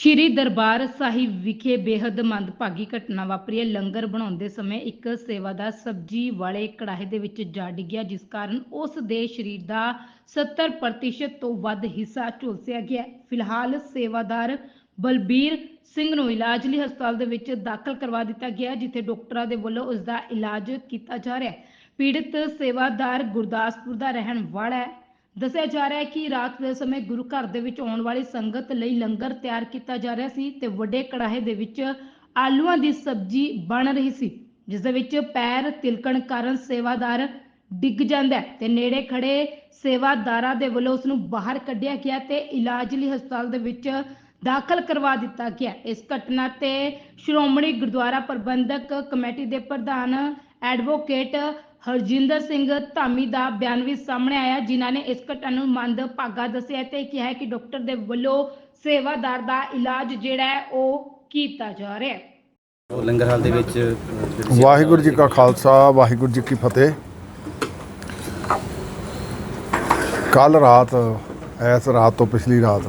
ਸ਼੍ਰੀ ਦਰਬਾਰ ਸਾਹਿਬ ਵਿਖੇ ਬੇहद ਮੰਦਭਾਗੀ ਘਟਨਾ ਵਾਪਰੀ ਹੈ। ਲੰਗਰ ਬਣਾਉਂਦੇ ਸਮੇਂ ਇੱਕ ਸੇਵਾਦਾਰ ਸਬਜ਼ੀ ਵਾਲੇ ਕੜਾਹੇ ਦੇ ਵਿੱਚ ਜਾ ਡਿੱਗਿਆ ਜਿਸ ਕਾਰਨ ਉਸ ਦੇ ਸਰੀਰ ਦਾ 70% ਤੋਂ ਵੱਧ ਹਿੱਸਾ ਝੁਲਸਿਆ ਗਿਆ। ਹੈ। ਫਿਲਹਾਲ ਸੇਵਾਦਾਰ ਬਲਬੀਰ ਸਿੰਘ ਨੂੰ ਇਲਾਜ ਲਈ ਹਸਪਤਾਲ ਦੇ ਵਿੱਚ ਦਾਖਲ ਕਰਵਾ ਦਿੱਤਾ ਗਿਆ ਹੈ, ਜਿੱਥੇ ਡਾਕਟਰਾਂ ਦੇ ਵੱਲੋਂ ਉਸ ਦਾ ਇਲਾਜ ਕੀਤਾ ਜਾ ਰਿਹਾ ਹੈ। ਪੀੜਤ ਸੇਵਾਦਾਰ ਗੁਰਦਾਸਪੁਰ ਦਾ ਰਹਿਣ ਵਾਲਾ ਹੈ। ਦੱਸਿਆ ਜਾ ਰਿਹਾ ਹੈ ਕਿ ਰਾਤ ਦੇ ਸਮੇਂ ਗੁਰੂ ਘਰ ਦੇ ਵਿੱਚ ਆਉਣ ਵਾਲੀ ਸੰਗਤ ਲਈ ਲੰਗਰ ਤਿਆਰ ਕੀਤਾ ਜਾ ਰਿਹਾ ਸੀ ਤੇ ਵੱਡੇ ਕੜਾਹੇ ਦੇ ਵਿੱਚ ਆਲੂਆਂ ਦੀ ਸਬਜ਼ੀ ਬਣ ਰਹੀ ਸੀ, ਜਿਸ ਦੇ ਵਿੱਚ ਪੈਰ ਤਿਲਕਣ ਕਾਰਨ ਸੇਵਾਦਾਰ ਡਿੱਗ ਜਾਂਦਾ ਹੈ ਤੇ ਨੇੜੇ ਖੜੇ ਸੇਵਾਦਾਰਾਂ ਦੇ ਵੱਲੋਂ ਉਸ ਨੂੰ ਬਾਹਰ ਕੱਢਿਆ ਗਿਆ ਤੇ ਇਲਾਜ ਲਈ ਹਸਪਤਾਲ ਦੇ ਵਿੱਚ ਦਾਖਲ ਕਰਵਾ ਦਿੱਤਾ ਗਿਆ। ਇਸ ਘਟਨਾ ਤੇ ਸ਼੍ਰੋਮਣੀ ਗੁਰਦੁਆਰਾ ਪ੍ਰਬੰਧਕ ਕਮੇਟੀ ਦੇ ਪ੍ਰਧਾਨ ਐਡਵੋਕੇਟ ਹਰਜਿੰਦਰ ਸਿੰਘ ਧਾਮੀ ਦਾ ਬਿਆਨ ਵੀ ਸਾਹਮਣੇ ਆਇਆ ਜਿਨ੍ਹਾਂ ਨੇ ਇਸ ਘਟਨਾ ਨੂੰ ਮੰਦਭਾਗਾ ਦੱਸਿਆ ਤੇ ਕਿਹਾ ਕਿ ਡਾਕਟਰ ਦੇ ਵੱਲੋਂ ਸੇਵਾਦਾਰ ਦਾ ਇਲਾਜ ਜਿਹੜਾ ਹੈ ਉਹ ਕੀਤਾ ਜਾ ਰਿਹਾ ਹੈ। ਉਹ ਲੰਗਰ ਹਾਲ ਦੇ ਵਿੱਚ ਜਿਹੜੀ ਵਾਹਿਗੁਰੂ ਜੀ ਕਾ ਖਾਲਸਾ ਵਾਹਿਗੁਰੂ ਜੀ ਕੀ ਫਤਿਹ। ਕੱਲ ਰਾਤ ਐਸ ਰਾਤ ਤੋਂ ਪਿਛਲੀ ਰਾਤ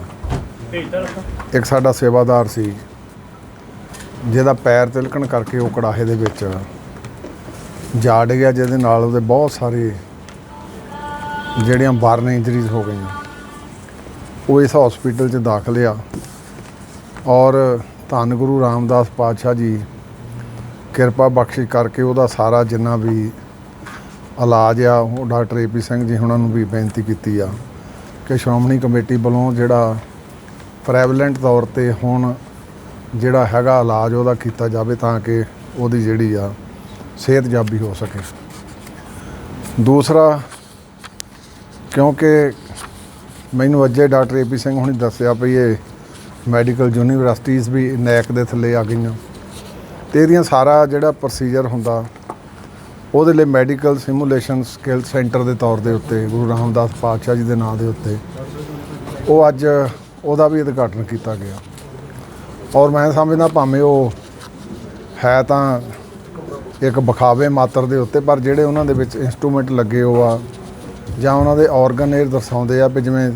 ਇੱਕ ਸਾਡਾ ਸੇਵਾਦਾਰ ਸੀ ਜਿਹਦਾ ਪੈਰ ਤਿਲਕਣ ਕਰਕੇ ਉਹ ਕੜਾਹੇ ਦੇ ਵਿੱਚ ਜਾੜ ਗਿਆ ਜਿਹਦੇ ਨਾਲ ਉਹਦੇ ਬਹੁਤ ਸਾਰੇ ਜਿਹੜੀਆਂ ਬਰਨ ਇੰਜਰੀਜ਼ ਹੋ ਗਈਆਂ। ਉਹ ਇਸ ਹਸਪੀਟਲ 'ਚ ਦਾਖਲ ਆ। ਔਰ ਧੰਨ ਗੁਰੂ ਰਾਮਦਾਸ ਪਾਤਸ਼ਾਹ ਜੀ ਕਿਰਪਾ ਬਖਸ਼ਿਸ਼ ਕਰਕੇ ਉਹਦਾ ਸਾਰਾ ਜਿੰਨਾ ਵੀ ਇਲਾਜ ਆ, ਉਹ ਡਾਕਟਰ ਏਪੀ ਸਿੰਘ ਜੀ ਉਹਨਾਂ ਨੂੰ ਵੀ ਬੇਨਤੀ ਕੀਤੀ ਆ ਕਿ ਸ਼੍ਰੋਮਣੀ ਕਮੇਟੀ ਵੱਲੋਂ ਜਿਹੜਾ ਪ੍ਰੈਵਲੈਂਟ ਤੌਰ ਤੇ ਹੁਣ ਜਿਹੜਾ ਹੈਗਾ ਇਲਾਜ ਉਹਦਾ ਕੀਤਾ ਜਾਵੇ ਤਾਂ ਕਿ ਉਹਦੀ ਜਿਹੜੀ ਆ ਸਿਹਤਯਾਬੀ ਹੋ ਸਕੇ। ਦੂਸਰਾ, ਕਿਉਂਕਿ ਮੈਨੂੰ ਅੱਜੇ ਡਾਕਟਰ ਏਪੀ ਸਿੰਘ ਹੁਣੀ ਦੱਸਿਆ ਵੀ ਇਹ ਮੈਡੀਕਲ ਯੂਨੀਵਰਸਿਟੀਜ਼ ਵੀ ਨੈਕ ਦੇ ਥੱਲੇ ਆ ਗਈਆਂ। ਤੇ ਇਹਦੀਆਂ ਸਾਰਾ ਜਿਹੜਾ ਪ੍ਰੋਸੀਜਰ ਹੁੰਦਾ, ਉਹਦੇ ਲਈ ਮੈਡੀਕਲ ਸਿਮੂਲੇਸ਼ਨ ਸਕਿੱਲ ਸੈਂਟਰ ਦੇ ਤੌਰ ਦੇ ਉੱਤੇ, ਗੁਰੂ ਰਾਮਦਾਸ ਪਾਤਸ਼ਾਹ ਜੀ ਦੇ ਨਾਂ ਦੇ ਉੱਤੇ, ਉਹ ਅੱਜ ਉਹਦਾ ਵੀ ਉਦਘਾਟਨ ਕੀਤਾ ਗਿਆ। ਔਰ ਮੈਂ ਸਮਝਦਾ ਭਾਵੇਂ ਉਹ ਹੈ ਤਾਂ ਇੱਕ ਵਿਖਾਵੇ ਮਾਤਰ ਦੇ ਉੱਤੇ, ਪਰ ਜਿਹੜੇ ਉਹਨਾਂ ਦੇ ਵਿੱਚ ਇਨਸਟਰੂਮੈਂਟ ਲੱਗੇ ਹੋ ਆ, ਜਾਂ ਉਹਨਾਂ ਦੇ ਆਰਗਨ ਇਹ ਦਰਸਾਉਂਦੇ ਆ ਵੀ ਜਿਵੇਂ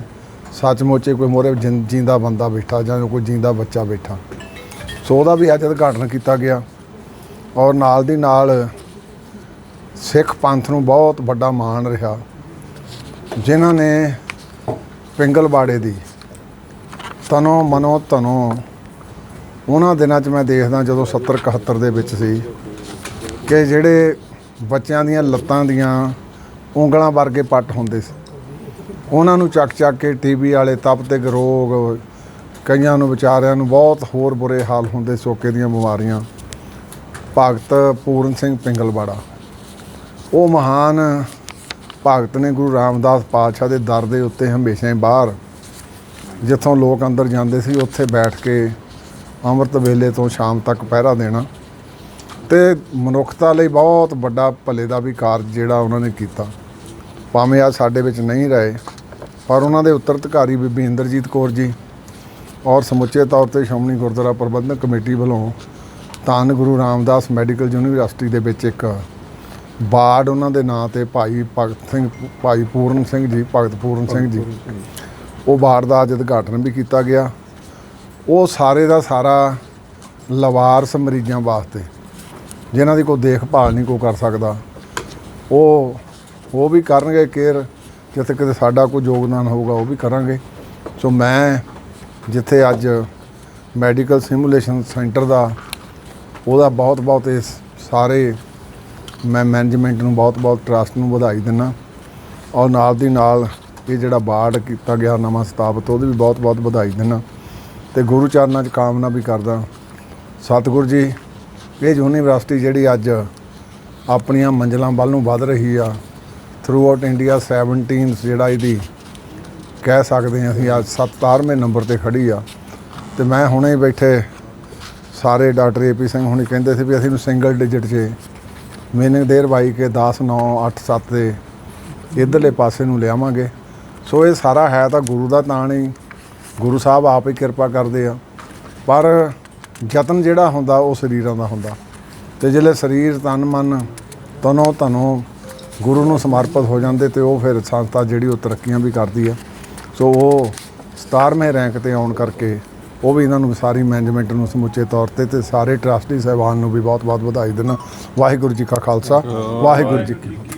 ਸੱਚਮੁੱਚ ਹੀ ਕੋਈ ਮੋਰੇ ਜਿੰਦਾ ਬੰਦਾ ਬੈਠਾ ਜਾਂ ਕੋਈ ਜਿੰਦਾ ਬੱਚਾ ਬੈਠਾ। ਸੋ ਉਹਦਾ ਵੀ ਅੱਜ ਉਦਘਾਟਨ ਕੀਤਾ ਗਿਆ। ਔਰ ਨਾਲ ਦੀ ਨਾਲ ਸਿੱਖ ਪੰਥ ਨੂੰ ਬਹੁਤ ਵੱਡਾ ਮਾਣ ਰਿਹਾ, ਜਿਨ੍ਹਾਂ ਨੇ ਪਿੰਗਲਵਾੜੇ ਦੀ ਤਨੋ ਮਨੋ ਤਨੋ ਉਹਨਾਂ ਦਿਨਾਂ 'ਚ ਮੈਂ ਦੇਖਦਾ ਜਦੋਂ 70 71 ਦੇ ਵਿੱਚ ਸੀ ਕਿ ਜਿਹੜੇ ਬੱਚਿਆਂ ਦੀਆਂ ਲੱਤਾਂ ਦੀਆਂ ਉਂਗਲਾਂ ਵਰਗੇ ਪੱਟ ਹੁੰਦੇ ਸੀ। ਉਹਨਾਂ ਨੂੰ ਚੱਕ ਚੱਕ ਕੇ ਟੀਬੀ ਵਾਲੇ ਤਪ ਤਪਤੇ ਰੋਗ ਕਈਆਂ ਨੂੰ ਵਿਚਾਰਿਆਂ ਨੂੰ ਬਹੁਤ ਹੋਰ ਬੁਰੇ ਹਾਲ ਹੁੰਦੇ, ਸੋਕੇ ਦੀਆਂ ਬਿਮਾਰੀਆਂ। ਭਗਤ ਪੂਰਨ ਸਿੰਘ ਪਿੰਗਲਵਾੜਾ। ਉਹ ਮਹਾਨ ਭਗਤ ਨੇ ਗੁਰੂ ਰਾਮਦਾਸ ਪਾਤਸ਼ਾਹ ਦੇ ਦਰ ਦੇ ਉੱਤੇ ਹਮੇਸ਼ਾ ਹੀ ਬਾਹਰ, ਜਿੱਥੋਂ ਲੋਕ ਅੰਦਰ ਜਾਂਦੇ ਸੀ, ਉੱਥੇ ਬੈਠ ਕੇ ਅੰਮ੍ਰਿਤ ਵੇਲੇ ਤੋਂ ਸ਼ਾਮ ਤੱਕ ਪਹਿਰਾ ਦੇਣਾ। ਤੇ ਮਨੁੱਖਤਾ ਲਈ ਬਹੁਤ ਵੱਡਾ ਭਲੇ ਦਾ ਵੀ ਕਾਰਜ ਜਿਹੜਾ ਉਹਨਾਂ ਨੇ ਕੀਤਾ। ਭਾਵੇਂ ਆ ਸਾਡੇ ਵਿੱਚ ਨਹੀਂ ਰਹੇ, ਪਰ ਉਹਨਾਂ ਦੇ ਉੱਤਰਾਧਿਕਾਰੀ ਬੀਬੀ ਇੰਦਰਜੀਤ ਕੌਰ ਜੀ ਔਰ ਸਮੁੱਚੇ ਤੌਰ ਤੇ ਸ਼੍ਰੋਮਣੀ ਗੁਰਦੁਆਰਾ ਪ੍ਰਬੰਧਕ ਕਮੇਟੀ ਵੱਲੋਂ ਧੰਨ ਗੁਰੂ ਰਾਮਦਾਸ ਮੈਡੀਕਲ ਯੂਨੀਵਰਸਿਟੀ ਦੇ ਵਿੱਚ ਇੱਕ ਬਾਰਡ ਉਹਨਾਂ ਦੇ ਨਾਂ ਤੇ ਭਾਈ ਭਗਤ ਸਿੰਘ, ਭਾਈ ਪੂਰਨ ਸਿੰਘ ਜੀ, ਭਗਤ ਪੂਰਨ ਸਿੰਘ ਜੀ। ਉਹ ਬਾਰਡ ਦਾ ਅੱਜ ਉਦਘਾਟਨ ਵੀ ਕੀਤਾ ਗਿਆ। ਉਹ ਸਾਰੇ ਦਾ ਸਾਰਾ ਲਵਾਰਸ ਮਰੀਜ਼ਾਂ ਵਾਸਤੇ ਜਿਨ੍ਹਾਂ ਦੀ ਕੋਈ ਦੇਖਭਾਲ ਨਹੀਂ ਕੋਈ ਕਰ ਸਕਦਾ, ਉਹ ਉਹ ਵੀ ਕਰਨਗੇ ਕੇਅਰ, ਜਿੱਥੇ ਕਿਤੇ ਸਾਡਾ ਕੋਈ ਯੋਗਦਾਨ ਹੋਊਗਾ, ਉਹ ਵੀ ਕਰਾਂਗੇ। ਸੋ ਮੈਂ ਜਿੱਥੇ ਅੱਜ ਮੈਡੀਕਲ ਸਿਮੂਲੇਸ਼ਨ ਸੈਂਟਰ ਦਾ, ਉਹਦਾ ਬਹੁਤ ਬਹੁਤ ਇਸ ਸਾਰੇ ਮੈਂ ਮੈਨੇਜਮੈਂਟ ਨੂੰ ਬਹੁਤ ਬਹੁਤ ਟਰਸਟ ਨੂੰ ਵਧਾਈ ਦਿੰਦਾ ਔਰ ਨਾਲ ਦੀ ਨਾਲ ਇਹ ਜਿਹੜਾ ਬਾਰਡ ਕੀਤਾ ਗਿਆ ਨਵਾਂ ਸਥਾਪਿਤ, ਉਹਦੀ ਵੀ ਬਹੁਤ ਬਹੁਤ ਵਧਾਈ ਦਿੰਦਾ ਤੇ ਗੁਰੂ ਚਰਨਾਂ 'ਚ ਕਾਮਨਾ ਵੀ ਕਰਦਾ। ਸਤਿਗੁਰੂ ਜੀ ਇਹ ਯੂਨੀਵਰਸਿਟੀ ਜਿਹੜੀ ਅੱਜ ਆਪਣੀਆਂ ਮੰਜ਼ਲਾਂ ਵੱਲ ਨੂੰ ਵਧ ਰਹੀ ਆ ਥਰੂ ਆਊਟ ਇੰਡੀਆ 17 ਜਿਹੜਾ ਇਹਦੀ ਕਹਿ ਸਕਦੇ ਹਾਂ ਅਸੀਂ ਅੱਜ 17ਵੇਂ ਨੰਬਰ ਤੇ ਖੜੀ ਆ। ਤੇ ਮੈਂ ਹੁਣੇ ਬੈਠੇ ਸਾਰੇ ਡਾਕਟਰ ਏਪੀ ਸਿੰਘ ਹੁਣੇ ਕਹਿੰਦੇ ਸੀ ਵੀ ਅਸੀਂ ਨੂੰ ਸਿੰਗਲ ਡਿਜਿਟ 'ਚ ਮੀਨਿੰਗ ਦੇਰ ਬਾਈ ਕੇ 10 9 8 7 ਦੇ ਇਧਰਲੇ ਪਾਸੇ ਨੂੰ ਲਿਆਵਾਂਗੇ। ਸੋ ਇਹ ਸਾਰਾ ਹੈ ਤਾਂ ਗੁਰੂ ਦਾ ਤਾਂ ਹੀ, ਗੁਰੂ ਸਾਹਿਬ ਆਪ ਹੀ ਕਿਰਪਾ ਕਰਦੇ ਆ। ਪਰ ਯਤਨ ਜਿਹੜਾ ਹੁੰਦਾ ਉਹ ਸਰੀਰਾਂ ਦਾ ਹੁੰਦਾ। ਤੇ ਜਿਹੜੇ ਸਰੀਰ ਤਨ ਮਨ ਤਨੋ ਤਨੋ ਗੁਰੂ ਨੂੰ ਸਮਰਪਿਤ ਹੋ ਜਾਂਦੇ ਤੇ ਉਹ ਫਿਰ ਸੰਸਥਾ ਜਿਹੜੀ ਉਹ ਤਰੱਕੀਆਂ ਵੀ ਕਰਦੀ ਆ। ਸੋ ਉਹ 17ਵੇਂ ਰੈਂਕ ਤੇ ਆਉਣ ਕਰਕੇ ਉਹ ਵੀ ਇਹਨਾਂ ਨੂੰ ਸਾਰੀ ਮੈਨੇਜਮੈਂਟ ਨੂੰ ਸਮੁੱਚੇ ਤੌਰ ਤੇ ਤੇ ਸਾਰੇ ਟਰਸਟੀ ਸਹਿਬਾਨ ਨੂੰ ਵੀ ਬਹੁਤ ਬਹੁਤ ਵਧਾਈ ਦਿੰਦਾ ਵਾਹਿਗੁਰੂ ਜੀ ਕਾ ਖਾਲਸਾ ਵਾਹਿਗੁਰੂ ਜੀ ਕੀ ਫਤਿਹ